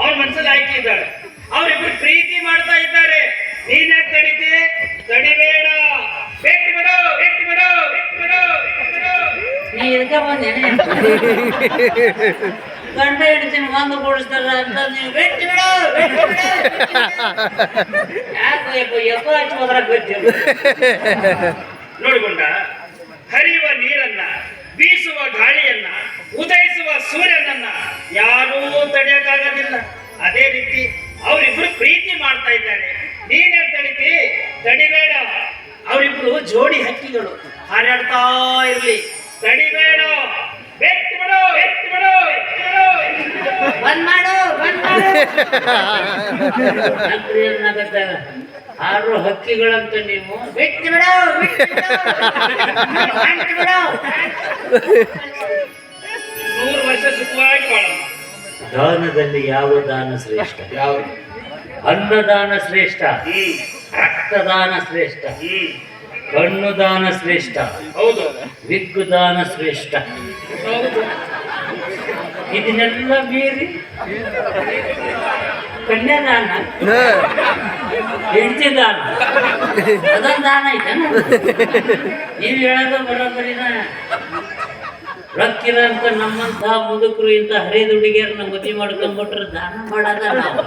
ಅವ್ರ ಮನಸ್ಸಲ್ಲಿ ಆಯ್ಕೆ ಇದ್ದಾಳೆ ಅವ್ರಿಬ್ರು ಪ್ರೀತಿ ಮಾಡ್ತಾ ಇದ್ದಾರೆ. ನೀನೇ ತಡಿತಿ? ತಡಿಬೇಡ. ಬಿಟ್ಟು ಬಿಡು ಬಿಟ್ಟು ಬಿಡು ಬಿಟ್ಟು ಬಿಡು ನೀ ಇದಕ್ಕೆ ಬಂದೇನೆ ಗಂಡ ಹಿಡಿತೀನಿ ಒಂದು ಕೊಡಿಸ್ತಾರ ಅಂತ ನೀವು ಬಿಟ್ಟು ಬಿಡು. ಯಾಕೋ ಯಾಕೋ ಎಪ್ಪ ಹಚ್ಚಿ ಹೋದ್ರಾಗ ಗೊತ್ತಿಲ್ಲ. ನೋಡಿಕೊಂಡ ಹರಿಯುವ ನೀರನ್ನ ಬೀಸುವ ಗಾಳಿಯನ್ನ ಉದಯಿಸುವ ಅದೇ ರೀತಿ ಅವರಿಬ್ರು ಪ್ರೀತಿ ಮಾಡ್ತಾ ಇದ್ದಾರೆ. ನೀನೇ ತಡಿತಿ? ತಡಿಬೇಡ ಅವರಿಬ್ರು ಜೋಡಿ ಹಕ್ಕಿಗಳು ಹಾರಾಡ್ತಾ ಇರ್ಲಿ. ತಡಿಬೇಡ ಬೆಟ್ಟು ಬಿಡು ಬೆಟ್ಟು ಬಿಡು ಬಂದ್ ಮಾಡು ಬಂದ್ ಮಾಡು. ಆರು ಹಕ್ಕಿಗಳಂತ ನೀವು. ಬಿಟ್ಟು ಬಿಡು ಬಿಟ್ಟು ಬಿಡು. ನೂರು ವರ್ಷ ಸುಖವಾಗಿ ದಾನದಲ್ಲಿ ಯಾವ ದಾನ ಶ್ರೇಷ್ಠ? ಯಾವ ಅನ್ನದಾನ ಶ್ರೇಷ್ಠ ರಕ್ತದಾನ ಶ್ರೇಷ್ಠ ಕಣ್ಣು ದಾನ ಶ್ರೇಷ್ಠ ಹೌದು. ವಿಗ್ಗು ದಾನ ಶ್ರೇಷ್ಠ. ಇದನ್ನೆಲ್ಲ ಮೀರಿ ಕನ್ಯಾದಾನ? ಹೆಂಡತಿ ದಾನ ಅದೊಂದು ದಾನ ಐತೆ ನೀವು ಹೇಳೋದು ಬರೋಬ್ಬರಿನ ರೊಕ್ಕಿಲ್ಲ ಅಂತ ನಮ್ಮಂತಹ ಮುದುಕರು ಇಂಥ ಹರಿದ ಹುಡುಗಿಯರನ್ನ ಮಾಡ್ಕೊಂಡ್ಬಿಟ್ರೆ ದಾನ ಮಾಡೋದ ನಾವು.